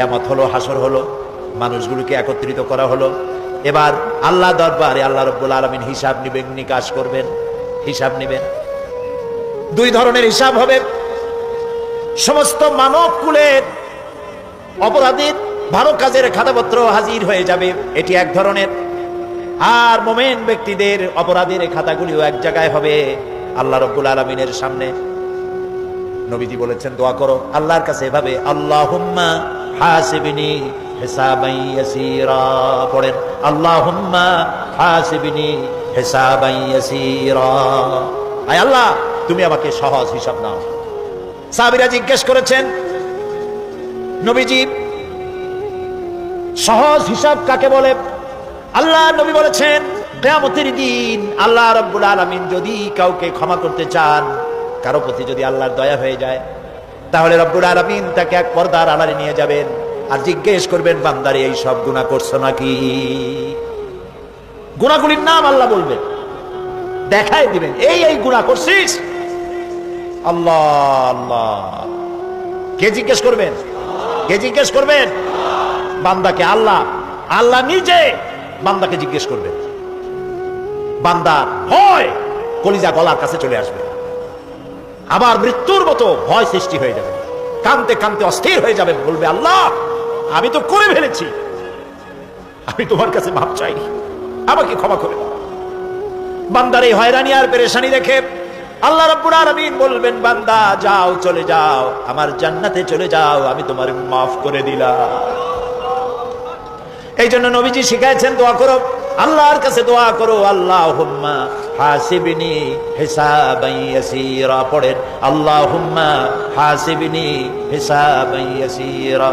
কেয়ামত হলো হাসর হলো, মানুষগুলোকে একত্রিত করা হলো। এবার আল্লাহ দরবারে আল্লাহ রব্বুল আলমিন হিসাব নিবেন, নিকাশ করবেন, হিসাব নিবেন। দুই ধরনের হিসাব হবে। সমস্ত মানব কুলের অপরাধীর ভালো কাজের খাতাপত্র হাজির হয়ে যাবে, এটি এক ধরনের। আর মোমেন ব্যক্তিদের অপরাধের খাতাগুলিও এক জায়গায় হবে, আল্লাহ রব্বুল আলমিনের সামনে। নবীজি বলেছেন, দোয়া করো আল্লাহর কাছে এভাবে, আল্লাহুম্মা হাসিবিনি হিসাবাই ইয়াসীরা। পড়েন, আল্লাহুম্মা হাসিবিনি হিসাবাই ইয়াসীরা। আয় আল্লাহ, তুমি আমাকে সহজ হিসাব নাও। সাহাবীরা জিজ্ঞেস করেছেন, নবীজি, সহজ হিসাব কাকে বলে? আল্লাহ নবী বলেছেন, কেয়ামতের দিন আল্লাহ রব্বুল আলমিন যদি কাউকে ক্ষমা করতে চান কারও প্রতি যদি আল্লাহর দয়া হয়ে যায়, তাহলে রব্বুল আলমিন তাকে এক পর্দার আড়ালে নিয়ে যাবেন আর জিজ্ঞেস করবেন, বান্দারে, এই সব গুণা করছ নাকি? গুণাগুলির নাম আল্লাহ বলবেন, দেখাই দিবেন, এই এই গুণা করছিস? আল্লাহ আল্লাহ। কে জিজ্ঞেস করবেন? কে জিজ্ঞেস করবেন? বান্দাকে আল্লাহ আল্লাহ নিজে বান্দাকে জিজ্ঞেস করবেন। বান্দা ভয় কলিজা গলার কাছে চলে আসবে। আবার মৃত্যুর মতো ভয় সৃষ্টি হয়ে যাবে। কানতে কানতে অস্থির হয়ে যাবে, বলবে, আল্লাহ, আমি তো করে ফেলেছি। আমি তোমার কাছে মাপ চাই আমাকে ক্ষমা করে বান্দার এই হয়রানি আর পেরেশানি দেখে আল্লাহ রাব্বুল আলামিন বলবেন, বান্দা, যাও, চলে যাও। আমার জান্নাতে চলে যাও, আমি তোমার মাফ করে দিলাম। এই জন্য নবীজি শিখাইছেন, দোয়া করো। আল্লাহর কাছে দোয়া করো আল্লাহ হুম্মা হাসিবিনি হিসাবাই ইয়াসীরা পড়েন আল্লাহ হুম্মা হাসিবিনি হিসাবাই ইয়াসীরা।